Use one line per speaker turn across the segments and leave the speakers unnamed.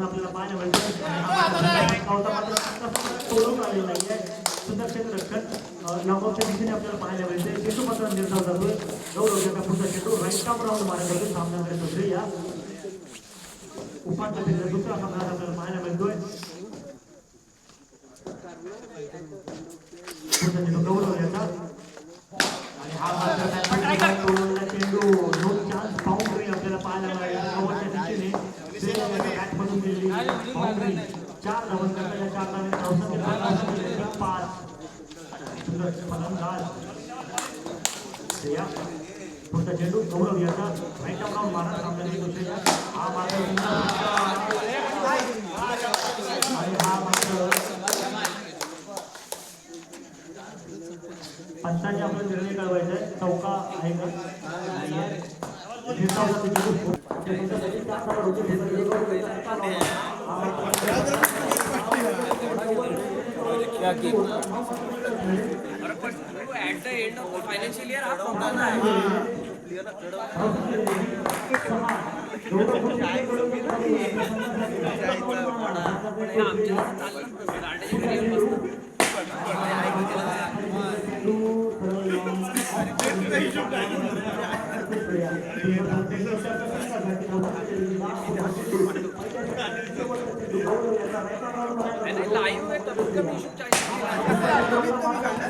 आपल्याला पाहायला मिळतो आणि हा मात्र पावता मात्र चांगला तोडून आलेला नाहीये सुंदर क्षेत्ररक्षण लॉकआउटच्या दिशेने आपल्याला पाहायला मिळते चेंडू मात्र निर्धाव जातोय गौरव याचा पुढचा चेंडू राईट आर्म राऊंड मारा करतो सामना करतो श्रेया उपांत्य फेरीचा दुसरा सामना आपल्याला पाहायला मिळतोय पुढचा चेंडू गौरव याचा आणि हा मात्र तोडलेला चेंडू नो चान्स बाउंड्री आपल्याला पाहायला मिळाली गौरवच्या दिशेने श्रेयाच्या बॅटमधून गेलेली बाउंड्री चार धावन करता या चार धावे धावसंख्या फलंदाज केलेली पाच सुंदर फलंदाज श्रेया पुढचा चेंडू गौरव याचा आर्म राऊंड मारा सामन्याची दुसऱ्या हा। मात्र. आणि हा मात्र पंचांनी आपला निर्णय कळवायचा चौका आहे का नाहीये. ते ते. हे. हा
हा problem आहे. हे आमच्या चाललं तसं. दांड्याची घरी मस्त. आणि live आहे तर कमी issue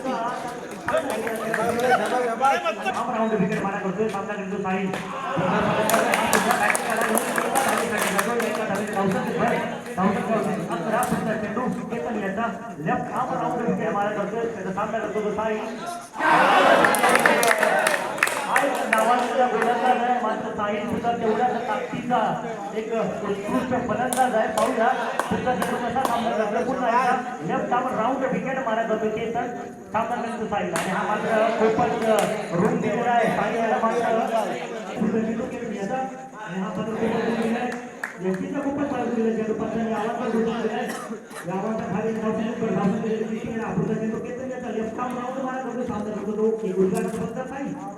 हम राउंड विकेट मारा सामना करतो Sai left arm round wicket मारा करतोय त्याचा सामना करतो तो साई आणि नावाजलेला गोलंदाज आहे मात्र साई सुद्धा तेवढ्याच ताकदीचा एक उत्कृष्ट फलंदाज आहे. पाहूया पुढचा चेंडू कसा सामना करतो पुन्हा एकदा. लेफ़्ट आर्म राऊंड विकेट मारा करतो चेतन सामना करतो साई आणि हा मात्र खूपच रूम दिलेला आहे. साई याला मात्र पुढचा चेंडू केला याचा आणि हा मात्र खूपच रूम दिलेला आहे. व्यक्तीचा खूपच फ़ायदा दिलेला चेंडू पंचांनी आवाज़ पण दिलेला आहे. गावाच्या खाली धावसंख्या पण धावसंख्या दिलेली दिसते आणि हा पुढचा चेंडू केतन याचा लेफ़्ट आर्म राऊंड मारा करतो सामना करतो तो. एक उद्घाटन फलंदाज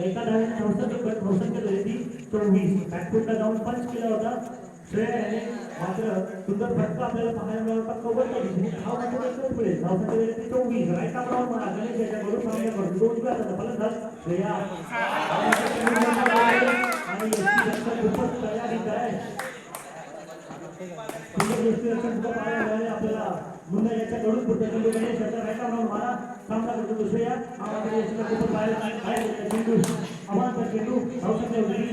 एका डावीने चौसष्ट चौसष्ट झाली ती चोवीस बॅकफुटला जाऊन पंच केला होता श्रेया याने मात्र सुंदर फटका आपल्याला पाहायला मिळाला होता कव्हरच्या दिशेने धाव मात्र एकच मिळेल धावसाठी ती चोवीस राईट राऊंड म्हणा गणेश याच्याकडून सामना करतो दोन उजव्या हाताचा फलंदाज श्रेया आणि यष्टी रक्षक खूपच तयारीत आहे सुंदर यष्टी रक्षक सुद्धा पाहायला मिळाले आपल्याला मुन्ना याच्याकडून पुढच्या चेंडू गणेश याचा राईट आर्म राऊंड मारा सामना करतो तो श्रेया हा मात्र यष्टीला खूपच बाहेर आहे चेंडू अमांतर चेंडू धावसाठी होती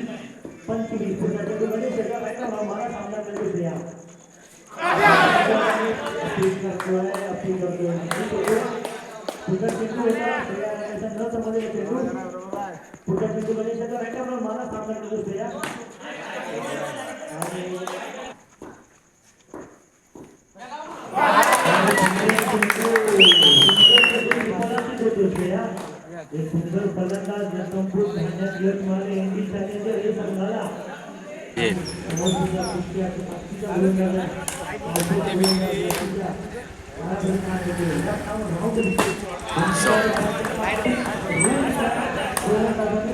पंचवीस पुढच्या चेंडू गणेश याचा राईट आर्म राऊंड मारा सामना करतो श्रेया अपील करतोय अपील करतोय पुढचा चेंडू होता श्रेया याचा न समजलेला चेंडू पुढचा चेंडू गणेश याचा राईट आर्म राऊंड मारा सामना करतो श्रेया आणि एक सुंदर फलंदाज या संपूर्ण धान्यात यश मिळाले एनडी चॅलेंजर हे संघाला समोरच्या कुस्त्याच्या ताकदीचा गोलंदाज आहे. अवघड गोलंदाज यशस्वीच्या पराभूत करतो. या कामात धाव घेतो. गोलंदाजाने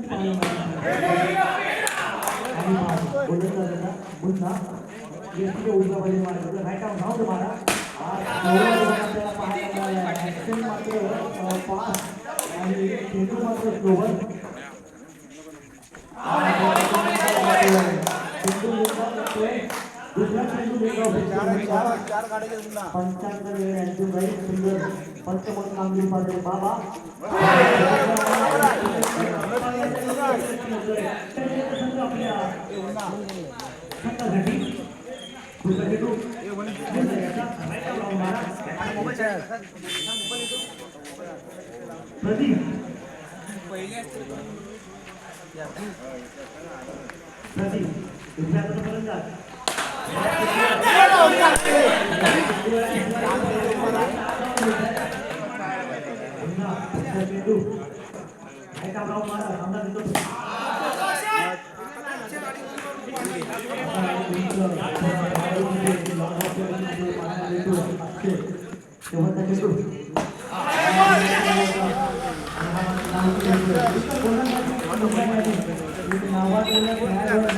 ठिकाणी मारला. याचा तर हा धाव घेतोय. मला आता मात्र येतोय सामनामध्ये नाही. अवांतर अवांतर आणि लॉंग सुंदर लॉंग ऑन चार धावण्याचा फटका चेंडू सीमा पार धावू शकेल नाही इतकी झाली पुन्हा चेंडू खूप सुंदर पद्धतीने करतोय आता माणूस. सुंदर सुंदर फलंदाजाच्या पायामध्ये खाली घेऊन दुसरा चेंडू
चार चार गाड्या पुन्हा
पंचांतर वेळ यांची बाई सुंदर पंचमत कामगिरी पाहते बाबा चेंडू प्रदीप प्रदीप दुसऱ्या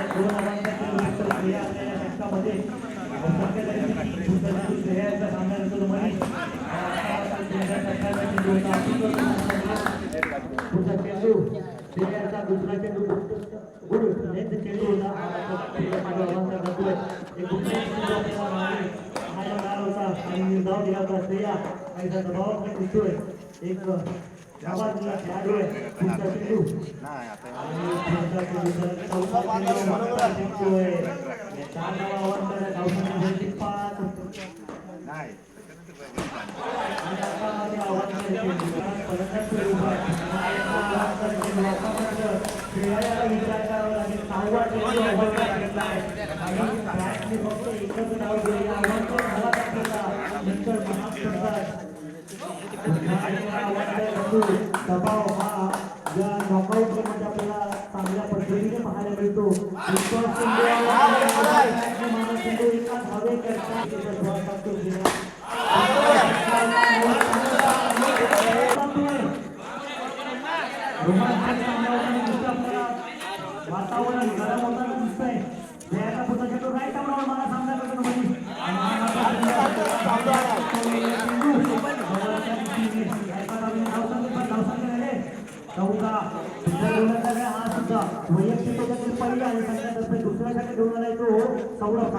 दुसरा चेंडू ऐका राव मारा सामना देतो शेवटचा चेंडू फलंदाज आहे दुसरा चेंडू गुड लेंथ चेंडू होता आणि निर्धाव दिला होता श्रेया आणि त्या दबावाकडे दिसतोय एक आवाज़ दिला खेळाडू आहे पुढचा चेंडू
नाही आता
आणि पुढचा चेंडू चौथा चेंडू मागचा जिंकतोय. चार धावा अवंतर आहे, धावसंख्या झाली पाच.
नाही
दबाव हा या नॉकआउट मध्ये आपल्याला चांगल्या पद्धतीने पाहायला मिळतो विश्वास चेंडू मानव चेंडू एका धावेकरता त्याचा धावा टाकतो वातावरण गरम होताना दिसतंय. जयाचा पुढचा चेंडू राईट आउटवर मला सामना करतो हा सुद्धा वैयक्तिक पहिला आणि संघातर्फे दुसऱ्यासाठी घेऊन आलाय तो सौरभ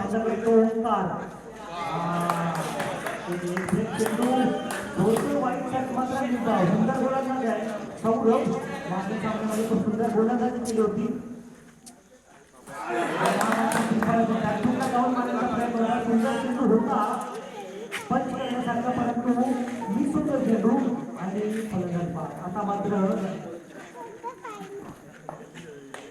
ओंकार वाईट शॉट मात्र सुंदर गोलंदाज आहे सौरभ मागील सामन्यामध्ये खूप सुंदर गोलंदाजी केली होती. सुंदर चेंडू होता पण करण्यासारखा परंतु मी सुंदर चेंडू आणि फलंदाज बाद आता मात्र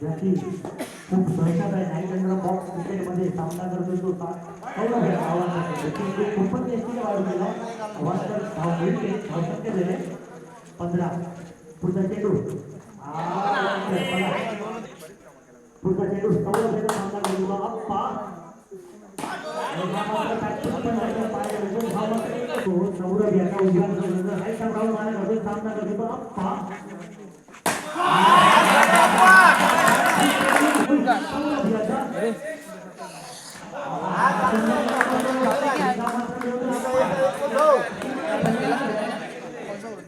याची खूप दहशत आहे नाईटंडर बॉक्स क्रिकेटमध्ये सामना करतो तो सौरभ आहे आव्हानाचा चेंडू खूपच टेस्टीने वाढू गेला आव्हानकर धाव मिळते धाव शक्य झाले पंधरा पुढचा चेंडू आ, चला. पुढचा चेंडू याचा सामना करतो अप्पा सौरभ याचा उजव्या सामना करतो अप्पा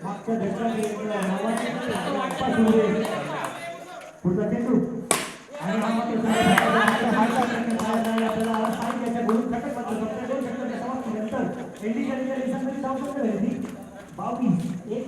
मागच्या पुढचा चेंडू आणि हा मात्र आपल्याला साईड याच्या गुण खटक मात्र फक्त दोन षटकाच्या समाप्तीनंतर इंडिकेटरच्या रेषांमध्ये धाव संख्या झाली बावीस एक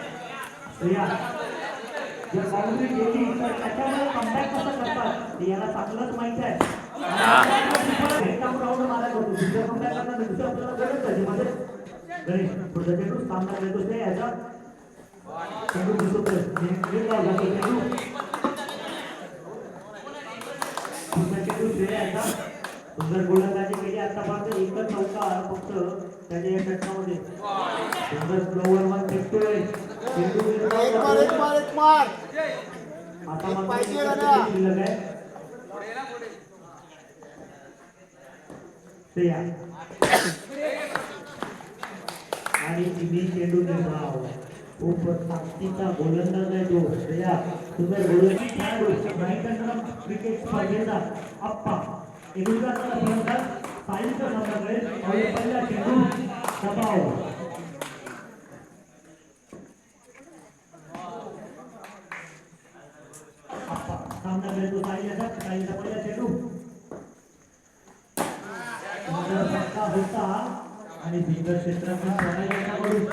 गेली तर त्याच्यामुळे कमबॅक कसं करतात? ते याला चांगलंच माहिती आहे. राऊंड दुसरं कमबॅक करणार दुसरं आपल्याला गरज आहे मध्ये गणेश पुढचा चेंडू सामना करतो श्रेया याचा. चेंडू जातो चेंडू पुढचा चेंडू श्रेया याचा सुंदर गोलंदाजी केली आतापर्यंत एकच चौका फक्त. त्याच्या या षटकामध्ये. सुंदर स्लोवर वन फेकतोय. चेंडू green
एक मार एक. मार एक पाहिजे
श्रेया आणि तिन्ही चेंडू निर्धाव खूप ताकदीचा गोलंदाज आहे तो. श्रेया सुंदर गोलंदाज खेळाडू. नाईटन क्रिकेट स्पर्धेचा आप्पा एकुलकाचा फलंदाज साईंचा सामना पहिला चेंडू दबाव आप्पा सामना तो साई याचा साईचा पहिला चेंडू फटका होता आणि सुंदर क्षेत्रातून प्रणय यांच्याकडून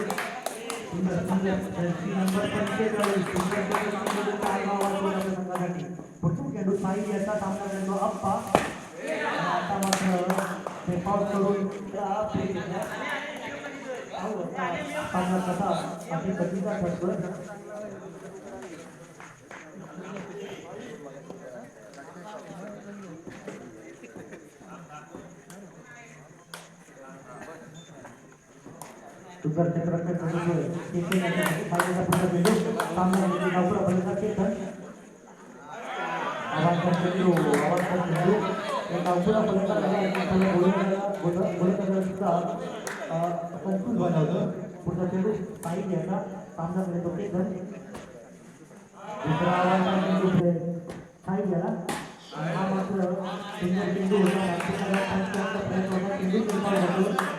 सुंदर सुंदर जर्सी नंबर पंचेचाळीस सुंदर क्षेत्रातून काय गावाला संघासाठी पुढचा चेंडू साई याचा सामना करतो अप्पा आता मात्र टेप आउट करून सामना कसा अति कधीचा ठरतोय सुंदर क्षेत्रातून ठरतोय केके याच्यासाठी साईचा पुढचा चेंडू सामना म्हणजे गावपुरा फलंदाज चेतन आवाजचा चेंडू आवाजचा चेंडू या गावपुरा फलंदाजाला आपल्याला गोलंदाजाला गोल गोलंदाजाला सुद्धा कन्फ्यूज़ बनवलं पुढचा चेंडू साई याचा सामना करतो चेतन दुसरा आवाजचा चेंडू साई याला आणि हा मात्र सुंदर चेंडू होता नागपूरला पंचावन्न प्रयत्न होता चेंडू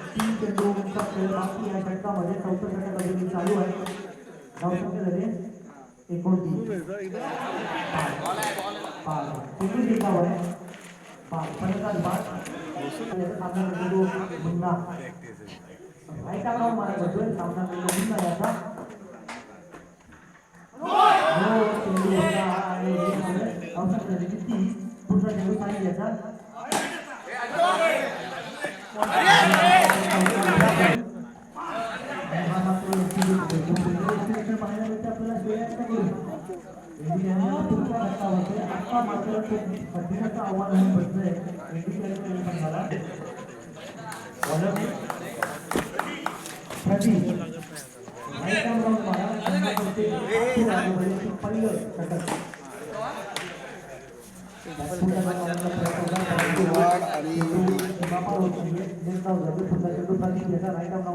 बाकी या षटकामध्ये चौथं षटकामध्ये मी चालू आहे गाव संख्या झाले एकोणतीस पाच चेंडू जिंकावर आहे पाच फलंदाज बाद। सामना चेंडू मुन्ना राईटा राऊंड मारा करतोय सामना चेंडू मुन्ना याचा औषध झाली तीस पुढचा चेंडू साई याचा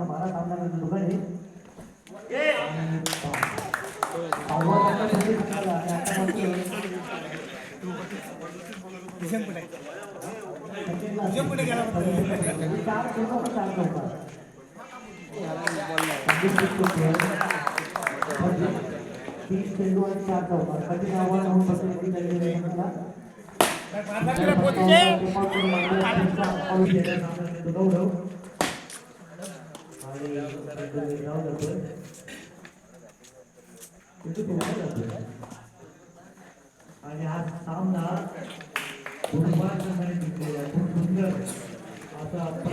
मारा सामना करतो दुकाने आव्हानाचा संदेश मिळाला आणि आता मात्र चार चार चौका तीन चेंडू आणि चार चौका कठीण आव्हान होऊन बसले गौरव आणि हा सामना गुरुवार संघाने जिंकलेला आहे. खूप सुंदर असा